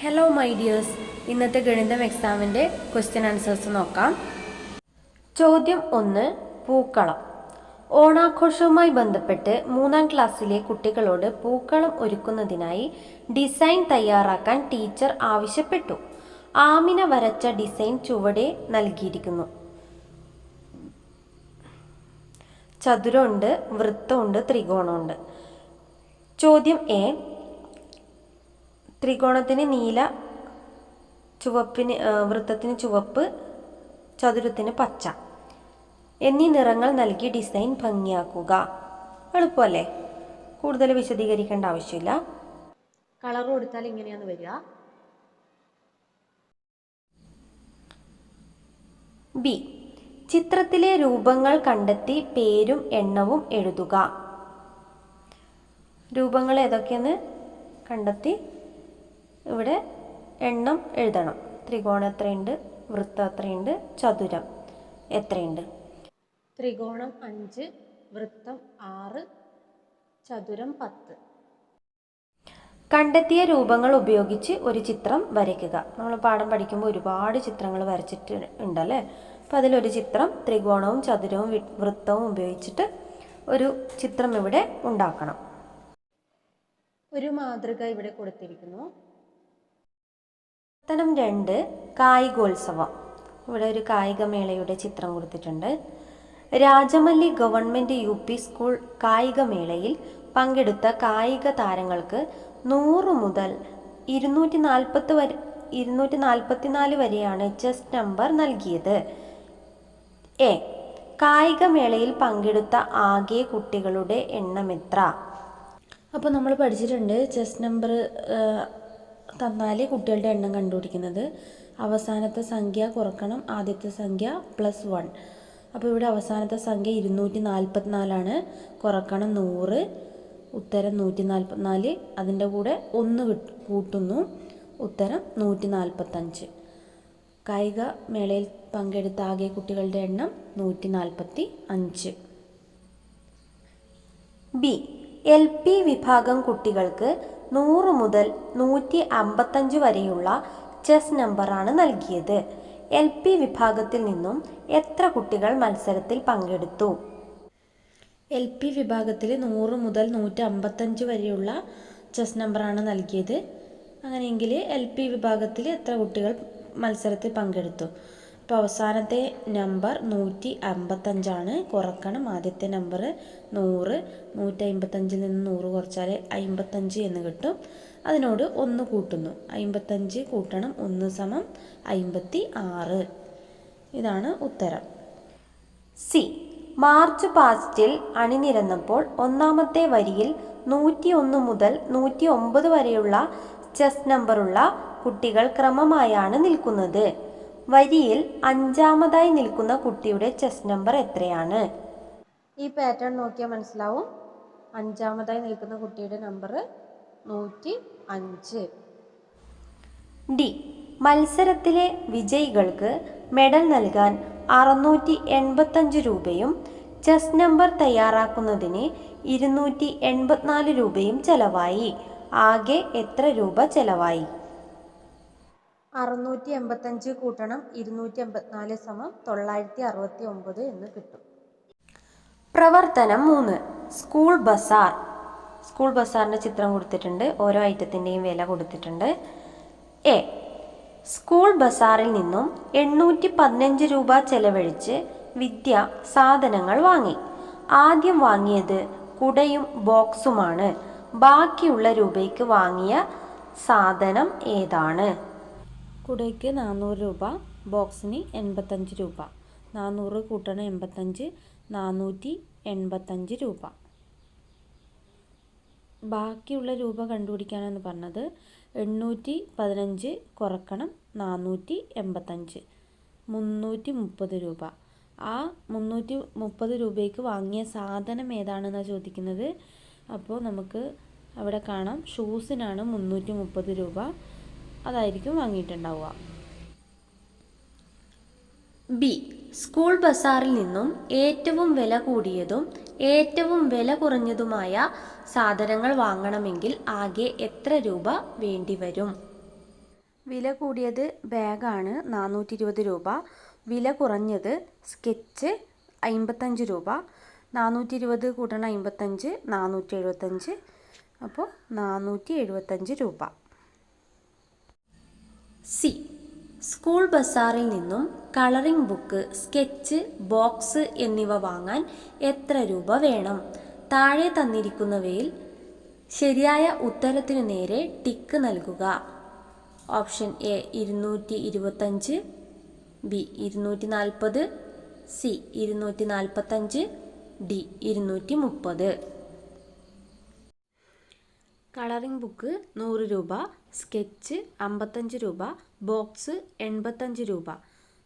Hello my dears ഇന്നത്തെ ഗണിതം എക്സാമിന്റെ ക്വസ്റ്റ്യൻ ആൻസേഴ്സ് നോക്കാം. ചോദ്യം ഒന്ന് പൂക്കളം. ഓണാഘോഷവുമായി ബന്ധപ്പെട്ട് മൂന്നാം ക്ലാസ്സിലെ കുട്ടികളോട് പൂക്കളം ഒരുക്കുന്നതിനായി ഡിസൈൻ തയ്യാറാക്കാൻ ടീച്ചർ ആവശ്യപ്പെട്ടു. ആമിന വരച്ച ഡിസൈൻ ചുവടെ നൽകിയിരിക്കുന്നു. ചതുരമുണ്ട് വൃത്തമുണ്ട് ത്രികോണമുണ്ട്. ചോദ്യം എ ത്രികോണത്തിന് നീല ചുവപ്പിന് വൃത്തത്തിന് ചുവപ്പ് ചതുരത്തിന് പച്ച. എന്നീ നിറങ്ങൾ നൽകി ഡിസൈൻ ഭംഗിയാക്കുക. എളുപ്പമല്ലേ? കൂടുതൽ വിശദീകരിക്കേണ്ട ആവശ്യമില്ല. കളർ കൊടുത്താൽ ഇങ്ങനെയാണ് വരിക. ബി. ചിത്രത്തിലെ രൂപങ്ങൾ കണ്ടെത്തി പേരും എണ്ണവും എഴുതുക. രൂപങ്ങൾ ഏതൊക്കെയെന്ന് കണ്ടെത്തി ഇവിടെ എണ്ണം എഴുതണം. ത്രികോണം എത്രയുണ്ട്? വൃത്തം എത്രയുണ്ട്? ചതുരം എത്രയുണ്ട്? ത്രികോണം അഞ്ച് വൃത്തം ആറ് ചതുരം പത്ത്. കണ്ടെത്തിയ രൂപങ്ങൾ ഉപയോഗിച്ച് ഒരു ചിത്രം വരയ്ക്കുക. നമ്മൾ പാഠം പഠിക്കുമ്പോൾ ഒരുപാട് ചിത്രങ്ങൾ വരച്ചിട്ട് ഉണ്ടല്ലേ? അപ്പോൾ അതിലൊരു ചിത്രം ത്രികോണവും ചതുരവും വൃത്തവും ഉപയോഗിച്ചിട്ട് ഒരു ചിത്രം ഇവിടെ ഉണ്ടാക്കണം. ഒരു മാതൃക ഇവിടെ കൊടുത്തിരിക്കുന്നു. പ്രവർത്തനം രണ്ട് കായികോത്സവം. ഇവിടെ ഒരു കായികമേളയുടെ ചിത്രം കൊടുത്തിട്ടുണ്ട്. Rajamalli government U P school കായികമേളയിൽ പങ്കെടുത്ത കായിക താരങ്ങൾക്ക് നൂറ് മുതൽ ഇരുന്നൂറ്റി നാൽപ്പത്ത് വരെ ഇരുന്നൂറ്റി നാൽപ്പത്തിനാല് വരെയാണ് ചെസ് നമ്പർ നൽകിയത്. എ. കായികമേളയിൽ പങ്കെടുത്ത ആകെ കുട്ടികളുടെ എണ്ണം എത്ര? അപ്പോൾ നമ്മൾ പഠിച്ചിട്ടുണ്ട് ചെസ് നമ്പർ തന്നാൽ കുട്ടികളുടെ എണ്ണം കണ്ടുപിടിക്കുന്നത്. അവസാനത്തെ സംഖ്യ കുറക്കണം. ആദ്യത്തെ സംഖ്യ പ്ലസ് വൺ അപ്പോൾ ഇവിടെ അവസാനത്തെ സംഖ്യ ഇരുന്നൂറ്റി നാൽപ്പത്തിനാലാണ് കുറക്കണം നൂറ്. ഉത്തരം നൂറ്റി നാൽപ്പത്തിനാല് അതിന്റെ കൂടെ ഒന്ന് കൂട്ടുന്നു. ഉത്തരം നൂറ്റി നാൽപ്പത്തഞ്ച് കായിക മേളയിൽ പങ്കെടുത്ത ആകെ കുട്ടികളുടെ എണ്ണം നൂറ്റി നാൽപ്പത്തി അഞ്ച് ബി. എൽ. പി വിഭാഗം കുട്ടികൾക്ക് നൂറ് മുതൽ നൂറ്റി അമ്പത്തഞ്ച് വരെയുള്ള ചെസ് നമ്പറാണ് നൽകിയത്. എൽ പി വിഭാഗത്തിൽ നിന്നും എത്ര കുട്ടികൾ മത്സരത്തിൽ പങ്കെടുത്തു? എൽ പി വിഭാഗത്തിൽ നൂറ് മുതൽ നൂറ്റി അമ്പത്തഞ്ച് വരെയുള്ള ചെസ് നമ്പറാണ് നൽകിയത്. അങ്ങനെയെങ്കിൽ എൽ പി വിഭാഗത്തിൽ എത്ര കുട്ടികൾ മത്സരത്തിൽ പങ്കെടുത്തു? അപ്പോൾ അവസാനത്തെ നമ്പർ നൂറ്റി അമ്പത്തഞ്ചാണ്. കുറക്കണം. ആദ്യത്തെ നമ്പർ നൂറ്. നൂറ്റി അമ്പത്തഞ്ചിൽ നിന്ന് നൂറ് കുറച്ചാൽ അമ്പത്തഞ്ച് എന്ന് കിട്ടും. അതിനോട് ഒന്ന് കൂട്ടുന്നു. അമ്പത്തഞ്ച് കൂട്ടണം. ഒന്ന് സമം അമ്പത്തി ആറ് ഇതാണ് ഉത്തരം. സി. മാർച്ച് പാസ്റ്റിൽ അണിനിരന്നപ്പോൾ ഒന്നാമത്തെ വരിയിൽ നൂറ്റി ഒന്ന് മുതൽ നൂറ്റി ഒമ്പത് വരെയുള്ള ചെസ് നമ്പറുള്ള കുട്ടികൾ ക്രമമായാണ് നിൽക്കുന്നത്. വരിയിൽ അഞ്ചാമതായി നിൽക്കുന്ന കുട്ടിയുടെ ചെസ് നമ്പർ എത്രയാണ്? ഈ പാറ്റേൺ നോക്കിയാൽ മനസ്സിലാവും. അഞ്ചാമതായി നിൽക്കുന്ന കുട്ടിയുടെ നമ്പർ നൂറ്റി അഞ്ച്. ഡി. മത്സരത്തിലെ വിജയികൾക്ക് മെഡൽ നൽകാൻ അറുന്നൂറ്റി എൺപത്തഞ്ച് രൂപയും ചെസ് നമ്പർ തയ്യാറാക്കുന്നതിന് ഇരുന്നൂറ്റി എൺപത്തിനാല് രൂപയും ചെലവായി. ആകെ എത്ര രൂപ ചെലവായി? അറുന്നൂറ്റി എൺപത്തഞ്ച് കൂട്ടണം ഇരുന്നൂറ്റി എൺപത്തിനാല് സമം തൊള്ളായിരത്തി അറുപത്തി ഒമ്പത് എന്ന് കിട്ടും. പ്രവർത്തനം മൂന്ന്. സ്കൂൾ ബസാർ. സ്കൂൾ ബസാറിന്റെ ചിത്രം കൊടുത്തിട്ടുണ്ട്. ഓരോ ഐറ്റത്തിന്റെയും വില കൊടുത്തിട്ടുണ്ട്. എ. സ്കൂൾ ബസാറിൽ നിന്നും എണ്ണൂറ്റി പതിനഞ്ച് രൂപ ചെലവഴിച്ച് വിദ്യ സാധനങ്ങൾ വാങ്ങി. ആദ്യം വാങ്ങിയത് കുടയും ബോക്സുമാണ്. ബാക്കിയുള്ള രൂപയ്ക്ക് വാങ്ങിയ സാധനം ഏതാണ്? കുടയ്ക്ക് നാനൂറ് രൂപ ബോക്സിന് എൺപത്തഞ്ച് രൂപ. നാനൂറ് കൂട്ടണം എൺപത്തഞ്ച് നാനൂറ്റി എൺപത്തഞ്ച് രൂപ. ബാക്കിയുള്ള രൂപ കണ്ടുപിടിക്കാനാണ് പറഞ്ഞത്. എണ്ണൂറ്റി പതിനഞ്ച് കുറക്കണം നാനൂറ്റി എൺപത്തഞ്ച്. മുന്നൂറ്റി മുപ്പത് രൂപ. ആ മുന്നൂറ്റി മുപ്പത് രൂപയ്ക്ക് വാങ്ങിയ സാധനം ഏതാണെന്നാണ് ചോദിക്കുന്നത്? അപ്പോൾ നമുക്ക് അവിടെ കാണാം. ഷൂസിനാണ് മുന്നൂറ്റി മുപ്പത് രൂപ. അതായിരിക്കും വാങ്ങിയിട്ടുണ്ടാവുക. ബി സ്കൂൾ ബസാറിൽ നിന്നും ഏറ്റവും വില കൂടിയതും ഏറ്റവും വില കുറഞ്ഞതുമായ സാധനങ്ങൾ വാങ്ങണമെങ്കിൽ ആകെ എത്ര രൂപ വേണ്ടിവരും വില കൂടിയത് ബാഗാണ് നാനൂറ്റി ഇരുപത് രൂപ. വില കുറഞ്ഞത് സ്കെച്ച് അമ്പത്തഞ്ച് രൂപ. നാനൂറ്റി ഇരുപത് കൂട്ടണം അമ്പത്തഞ്ച് നാനൂറ്റി എഴുപത്തഞ്ച് അപ്പോൾ നാനൂറ്റി എഴുപത്തഞ്ച് രൂപ. സി. സ്കൂൾ ബസാറിൽ നിന്നും കളറിംഗ് ബുക്ക് സ്കെച്ച് ബോക്സ് എന്നിവ വാങ്ങാൻ എത്ര രൂപ വേണം? താഴെ തന്നിരിക്കുന്നവയിൽ ശരിയായ ഉത്തരത്തിനു നേരെ ടിക്ക് നൽകുക. ഓപ്ഷൻ എ ഇരുന്നൂറ്റി ഇരുപത്തഞ്ച് ബി ഇരുന്നൂറ്റി നാൽപ്പത് സി ഇരുന്നൂറ്റി നാൽപ്പത്തഞ്ച് ഡി ഇരുന്നൂറ്റി മുപ്പത് കളറിംഗ് ബുക്ക് നൂറ് രൂപ സ്കെച്ച് അമ്പത്തഞ്ച് രൂപ ബോക്സ് എൺപത്തഞ്ച് രൂപ.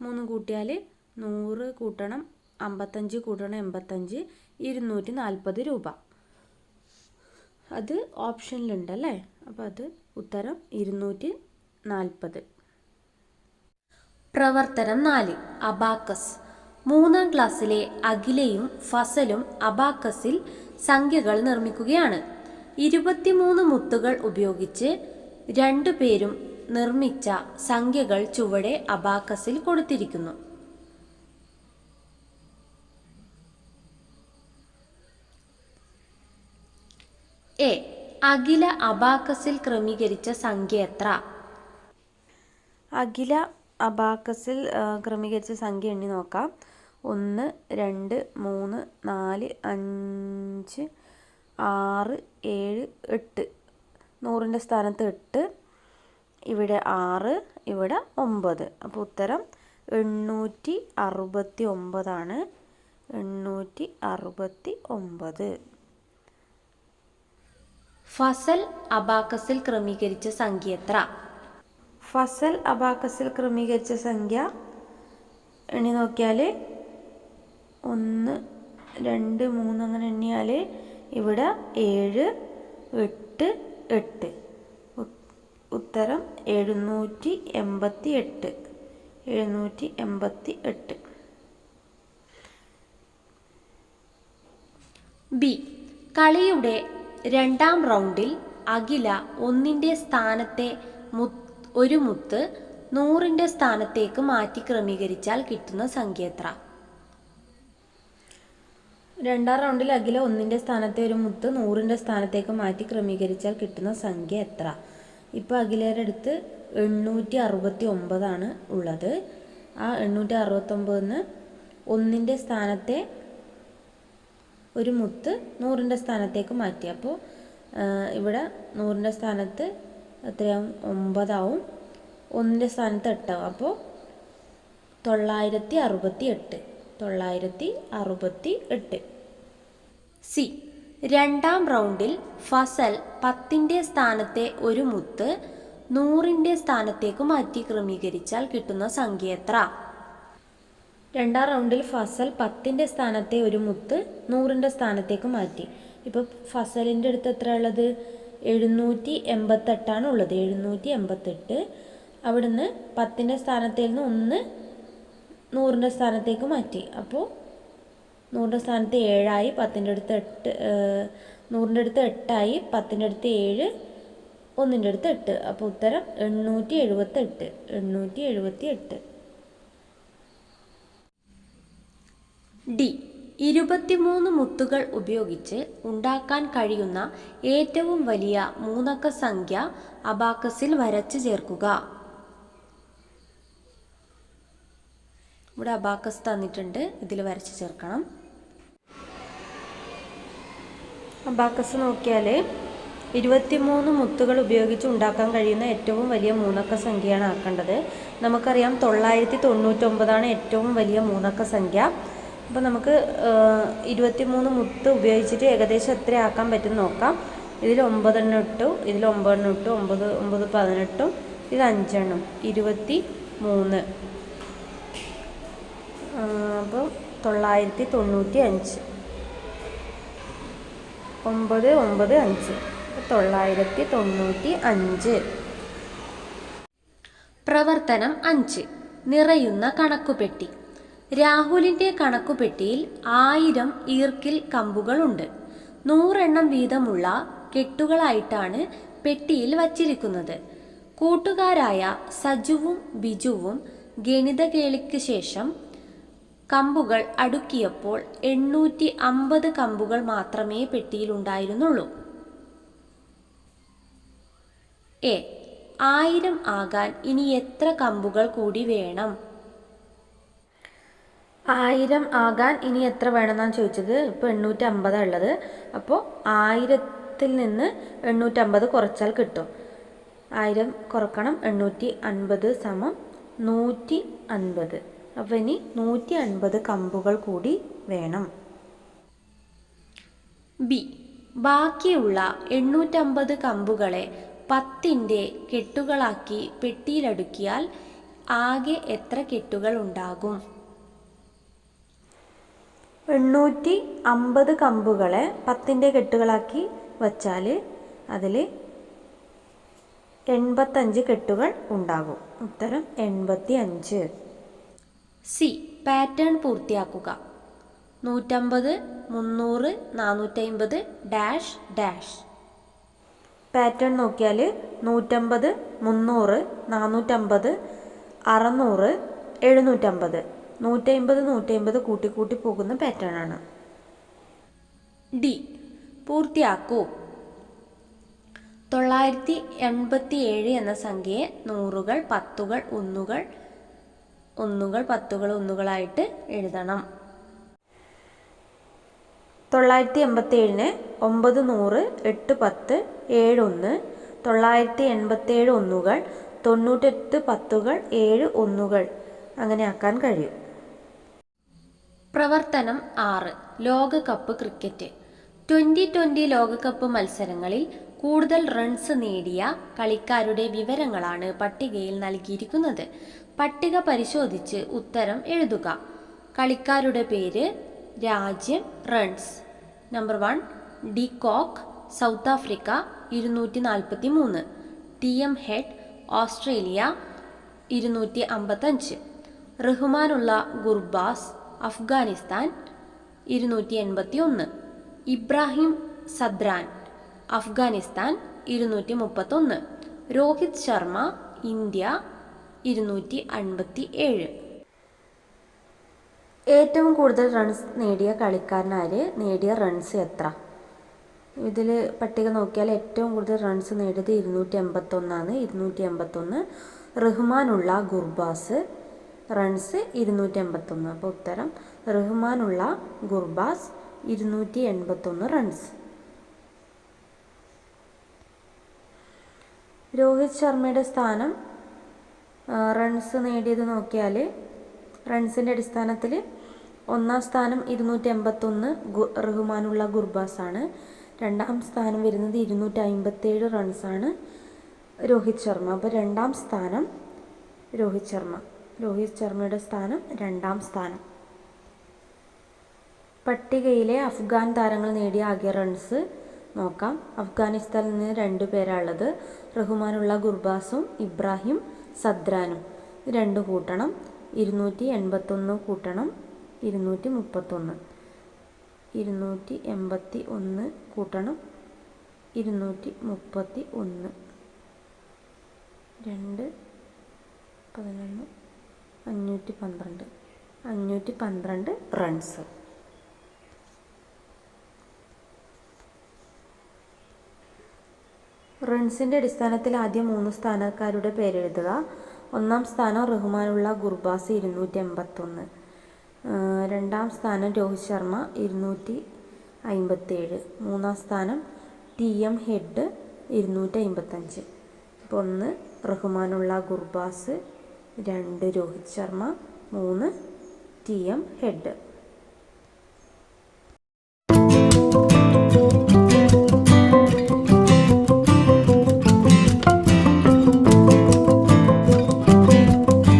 മൂന്ന് കൂട്ടിയാൽ നൂറ് കൂട്ടണം അമ്പത്തഞ്ച് കൂട്ടണം എൺപത്തഞ്ച് ഇരുന്നൂറ്റി നാൽപ്പത് രൂപ. അത് ഓപ്ഷനിലുണ്ട് അല്ലേ അപ്പോൾ അത് ഉത്തരം ഇരുന്നൂറ്റി നാൽപ്പത് പ്രവർത്തനം നാല് അബാക്കസ്. മൂന്നാം ക്ലാസ്സിലെ അഖിലയും ഫസലും അബാക്കസിൽ സംഖ്യകൾ നിർമ്മിക്കുകയാണ്. ഇരുപത്തിമൂന്ന് മുത്തുകൾ ഉപയോഗിച്ച് രണ്ടുപേരും നിർമ്മിച്ച സംഖ്യകൾ ചുവടെ അബാക്കസിൽ കൊടുത്തിരിക്കുന്നു. എ. അഖില അബാക്കസിൽ ക്രമീകരിച്ച സംഖ്യ എത്ര? അഖില അബാക്കസിൽ ക്രമീകരിച്ച സംഖ്യ എണ്ണി നോക്കാം. ഒന്ന് രണ്ട് മൂന്ന് നാല് അഞ്ച് ആറ് ഏഴ് എട്ട്. നൂറിന്റെ സ്ഥാനത്ത് എട്ട് ഇവിടെ ആറ് ഇവിടെ ഒമ്പത്. അപ്പോൾ ഉത്തരം എണ്ണൂറ്റി അറുപത്തി ഒമ്പതാണ്. എണ്ണൂറ്റി അറുപത്തി ഒമ്പത്. ഫസൽ അബാക്കസിൽ ക്രമീകരിച്ച സംഖ്യ എത്ര? ഫസൽ അബാക്കസിൽ ക്രമീകരിച്ച സംഖ്യ എണ്ണി നോക്കിയാൽ ഒന്ന് രണ്ട് മൂന്ന് അങ്ങനെ എണ്ണിയാൽ ഇവിടെ ഏഴ് എട്ട് എട്ട്. ഉത്തരം എഴുന്നൂറ്റി എൺപത്തി എട്ട് എഴുന്നൂറ്റി എൺപത്തി എട്ട് ബി. കളിയുടെ രണ്ടാം റൗണ്ടിൽ അഖില ഒന്നിന്റെ സ്ഥാനത്തെ ഒരു മുത്ത് നൂറിന്റെ സ്ഥാനത്തേക്ക് മാറ്റി ക്രമീകരിച്ചാൽ കിട്ടുന്ന സംഖ്യ എത്ര? രണ്ടാം റൗണ്ടിൽ അഖില ഒന്നിന്റെ സ്ഥാനത്തെ ഒരു മുത്ത് നൂറിന്റെ സ്ഥാനത്തേക്ക് മാറ്റി ക്രമീകരിച്ചാൽ കിട്ടുന്ന സംഖ്യ എത്ര? ഇപ്പോൾ അഖിലയുടെ അടുത്ത് എണ്ണൂറ്റി അറുപത്തി ഒമ്പതാണ് ഉള്ളത്. ആ എണ്ണൂറ്റി അറുപത്തൊമ്പതിന് ഒന്നിന്റെ സ്ഥാനത്തെ ഒരു മുത്ത് നൂറിന്റെ സ്ഥാനത്തേക്ക് മാറ്റി. അപ്പോൾ ഇവിടെ നൂറിന്റെ സ്ഥാനത്ത് എത്രയാവും? ഒമ്പതാവും. ഒന്നിന്റെ സ്ഥാനത്ത് എട്ടാവും. അപ്പോൾ തൊള്ളായിരത്തി അറുപത്തി എട്ട് തൊള്ളായിരത്തി അറുപത്തി എട്ട് സി. രണ്ടാം റൗണ്ടിൽ ഫസൽ പത്തിന്റെ സ്ഥാനത്തെ ഒരു മുത്ത് നൂറിന്റെ സ്ഥാനത്തേക്ക് മാറ്റി ക്രമീകരിച്ചാൽ കിട്ടുന്ന സംഖ്യ എത്ര രണ്ടാം റൗണ്ടിൽ ഫസൽ പത്തിന്റെ സ്ഥാനത്തെ ഒരു മുത്ത് നൂറിന്റെ സ്ഥാനത്തേക്ക് മാറ്റി. ഇപ്പോൾ ഫസലിന്റെ അടുത്ത് എത്ര ഉള്ളത്? എഴുന്നൂറ്റി എൺപത്തെട്ടാണ് ഉള്ളത്. എഴുന്നൂറ്റി എൺപത്തെട്ട് അവിടുന്ന് പത്തിന്റെ സ്ഥാനത്തിൽ നിന്ന് ഒന്ന് നൂറിന്റെ സ്ഥാനത്തേക്ക് മാറ്റി. അപ്പോൾ നൂറിന്റെ സ്ഥാനത്ത് ഏഴായി പത്തിന്റെ അടുത്ത് എട്ട് നൂറിന്റെ അടുത്ത് എട്ടായി പത്തിന്റെ അടുത്ത് ഏഴ് ഒന്നിന്റെ അടുത്ത് എട്ട്. അപ്പോൾ ഉത്തരം എണ്ണൂറ്റി എഴുപത്തെട്ട് എണ്ണൂറ്റി എഴുപത്തി എട്ട് ഡി. ഇരുപത്തിമൂന്ന് മുത്തുകൾ ഉപയോഗിച്ച് ഉണ്ടാക്കാൻ കഴിയുന്ന ഏറ്റവും വലിയ മൂന്നക്ക സംഖ്യ അബാക്കസിൽ വരച്ച് ചേർക്കുക. ഇവിടെ അബാക്കസ് തന്നിട്ടുണ്ട്. ഇതിൽ വരച്ച് ചേർക്കണം. അബാക്കസ് നോക്കിയാൽ ഇരുപത്തിമൂന്ന് മുത്തുകൾ ഉപയോഗിച്ച് ഉണ്ടാക്കാൻ കഴിയുന്ന ഏറ്റവും വലിയ മൂന്നക്ക സംഖ്യയാണ് ആക്കേണ്ടത്. നമുക്കറിയാം തൊള്ളായിരത്തി തൊണ്ണൂറ്റൊമ്പതാണ് ഏറ്റവും വലിയ മൂന്നക്ക സംഖ്യ. അപ്പോൾ നമുക്ക് ഇരുപത്തിമൂന്ന് മുത്ത് ഉപയോഗിച്ചിട്ട് ഏകദേശം എത്ര ആക്കാൻ പറ്റും നോക്കാം. ഇതിൽ ഒമ്പതെണ്ണം ഇട്ടു ഇതിൽ ഒമ്പതെണ്ണം ഇട്ടു ഒമ്പത് ഒമ്പത് പതിനെട്ടും ഇത് അഞ്ചെണ്ണം ഇരുപത്തി മൂന്ന് അപ്പോൾ തൊള്ളായിരത്തി തൊണ്ണൂറ്റി അഞ്ച് ഒമ്പത് ഒമ്പത് അഞ്ച്. തൊള്ളായിരത്തി തൊണ്ണൂറ്റി അഞ്ച്. പ്രവർത്തനം അഞ്ച്. നിറയുന്ന കണക്കുപെട്ടി. രാഹുലിന്റെ കണക്കുപെട്ടിയിൽ ആയിരം ഈർക്കിൽ കമ്പുകളുണ്ട്. നൂറെണ്ണം വീതമുള്ള കെട്ടുകളായിട്ടാണ് പെട്ടിയിൽ വച്ചിരിക്കുന്നത്. കൂട്ടുകാരായ സജുവും ബിജുവും ഗണിതകേളിക്ക് ശേഷം കമ്പുകൾ അടുക്കിയപ്പോൾ എണ്ണൂറ്റി അമ്പത് കമ്പുകൾ മാത്രമേ പെട്ടിയിലുണ്ടായിരുന്നുള്ളൂ. എ. ആയിരം ആകാൻ ഇനി എത്ര കമ്പുകൾ കൂടി വേണം? ആയിരം ആകാൻ ഇനി എത്ര വേണമെന്നാണ് ചോദിച്ചത്? ഇപ്പോൾ എണ്ണൂറ്റി അമ്പതാണ് ഉള്ളത്. അപ്പോൾ ആയിരത്തിൽ നിന്ന് എണ്ണൂറ്റമ്പത് കുറച്ചാൽ കിട്ടും. ആയിരം കുറക്കണം എണ്ണൂറ്റി അൻപത് സമം നൂറ്റി അൻപത്. അപ്പോൾ ഇനി നൂറ്റി അൻപത് കമ്പുകൾ കൂടി വേണം. ബി. ബാക്കിയുള്ള എണ്ണൂറ്റമ്പത് കമ്പുകളെ പത്തിന്റെ കെട്ടുകളാക്കി പെട്ടിയിലടുക്കിയാൽ ആകെ എത്ര കെട്ടുകൾ ഉണ്ടാകും? എണ്ണൂറ്റി അമ്പത് കമ്പുകളെ പത്തിന്റെ കെട്ടുകളാക്കി വച്ചാൽ അതിൽ എൺപത്തഞ്ച് കെട്ടുകൾ ഉണ്ടാകും. ഉത്തരം എൺപത്തി അഞ്ച് സി പാറ്റേൺ പൂർത്തിയാക്കുക. നൂറ്റമ്പത് മുന്നൂറ് നാനൂറ്റമ്പത് ഡാഷ് ഡാഷ്. പാറ്റേൺ നോക്കിയാൽ നൂറ്റമ്പത് മുന്നൂറ് നാനൂറ്റമ്പത് അറുന്നൂറ് എഴുന്നൂറ്റമ്പത്. നൂറ്റമ്പത് നൂറ്റമ്പത് കൂട്ടി കൂട്ടി പോകുന്ന പാറ്റേൺ ആണ്. ഡി പൂർത്തിയാക്കൂ. തൊള്ളായിരത്തി എൺപത്തി ഏഴ് എന്ന സംഖ്യയെ നൂറുകൾ പത്തുകൾ ഒന്നുകൾ ഒന്നുകൾ പത്തുകൾ ഒന്നുകളായിട്ട് എഴുതണം. തൊള്ളായിരത്തി എൺപത്തി ഏഴിന് ഒമ്പത് നൂറ് എട്ട് പത്ത് ഏഴ് ഒന്ന്. തൊള്ളായിരത്തി എൺപത്തി ഏഴ് ഒന്നുകൾ തൊണ്ണൂറ്റെട്ട് പത്തുകൾ ഏഴ് ഒന്നുകൾ. അങ്ങനെ ആക്കാൻ കഴിയും. പ്രവർത്തനം ആറ്. ലോകകപ്പ് ക്രിക്കറ്റ്. ട്വന്റി ട്വന്റി ലോകകപ്പ് മത്സരങ്ങളിൽ കൂടുതൽ റൺസ് നേടിയ കളിക്കാരുടെ വിവരങ്ങളാണ് പട്ടികയിൽ നൽകിയിരിക്കുന്നത്. പട്ടിക പരിശോധിച്ച് ഉത്തരം എഴുതുക. കളിക്കാരുടെ പേര് രാജ്യം runs number one De Kock South Africa ഇരുന്നൂറ്റി നാൽപ്പത്തി മൂന്ന് ടി എം ഹെഡ് ഓസ്ട്രേലിയ ഇരുന്നൂറ്റി അമ്പത്തഞ്ച് റഹ്മാനുള്ള ഗുർബാസ് അഫ്ഗാനിസ്ഥാൻ ഇരുന്നൂറ്റി എൺപത്തി ഒന്ന് ഇബ്രാഹിം സദ്രാൻ അഫ്ഗാനിസ്ഥാൻ ഇരുന്നൂറ്റി മുപ്പത്തൊന്ന് രോഹിത് ശർമ്മ ഇന്ത്യ ഇരുന്നൂറ്റി അൻപത്തി ഏഴ് ഏറ്റവും കൂടുതൽ റൺസ് നേടിയ കളിക്കാരനാര്? നേടിയ റൺസ് എത്ര? ഇതിൽ പട്ടിക നോക്കിയാൽ ഏറ്റവും കൂടുതൽ റൺസ് നേടിയത് ഇരുന്നൂറ്റി എൺപത്തൊന്നാണ് ഇരുന്നൂറ്റി എൺപത്തൊന്ന് റഹ്മാനുള്ള ഗുർബാസ് റൺസ് ഇരുന്നൂറ്റി എൺപത്തൊന്ന് അപ്പോൾ ഉത്തരം റഹ്മാനുള്ള ഗുർബാസ് ഇരുന്നൂറ്റി എൺപത്തൊന്ന് റൺസ് രോഹിത് ശർമ്മയുടെ സ്ഥാനം റൺസ് നേടിയത് നോക്കിയാൽ റൺസിന്റെ അടിസ്ഥാനത്തിൽ ഒന്നാം സ്ഥാനം ഇരുന്നൂറ്റി എൺപത്തൊന്ന് റഹ്മാനുള്ള ഗുർബാസ് ആണ് രണ്ടാം സ്ഥാനം വരുന്നത് ഇരുന്നൂറ്റി അമ്പത്തേഴ് റൺസാണ് രോഹിത് ശർമ്മ. അപ്പോൾ രണ്ടാം സ്ഥാനം രോഹിത് ശർമ്മ. രോഹിത് ശർമ്മയുടെ സ്ഥാനം രണ്ടാം സ്ഥാനം. പട്ടികയിലെ അഫ്ഗാൻ താരങ്ങൾ നേടിയ ആകെ റൺസ് നോക്കാം. അഫ്ഗാനിസ്ഥാനിൽ നിന്ന് രണ്ടു പേരാണുള്ളത് റഹ്മാനുള്ള ഗുർബാസും ഇബ്രാഹിം സദ്രാനും. രണ്ട് കൂട്ടണം. ഇരുന്നൂറ്റി എൺപത്തൊന്ന് കൂട്ടണം. ഇരുന്നൂറ്റി മുപ്പത്തൊന്ന്. ഇരുന്നൂറ്റി എൺപത്തി ഒന്ന് കൂട്ടണം. ഇരുന്നൂറ്റി മുപ്പത്തി ഒന്ന് രണ്ട് പതിനൊന്ന് അഞ്ഞൂറ്റി പന്ത്രണ്ട്. അഞ്ഞൂറ്റി പന്ത്രണ്ട് റൺസ്. റൺസിന്റെ അടിസ്ഥാനത്തിൽ ആദ്യം മൂന്ന് സ്ഥാനക്കാരുടെ പേരെഴുതുക. ഒന്നാം സ്ഥാനം റഹ്മാനുള്ള ഗുർബാസ് ഇരുന്നൂറ്റി എൺപത്തൊന്ന് രണ്ടാം സ്ഥാനം രോഹിത് ശർമ്മ ഇരുന്നൂറ്റി അമ്പത്തേഴ് മൂന്നാം സ്ഥാനം ടി എം ഹെഡ് ഇരുന്നൂറ്റി അമ്പത്തഞ്ച് അപ്പോൾ ഒന്ന് റഹ്മാനുള്ള ഗുർബാസ് രണ്ട് രോഹിത് ശർമ്മ മൂന്ന് ടി എം ഹെഡ്.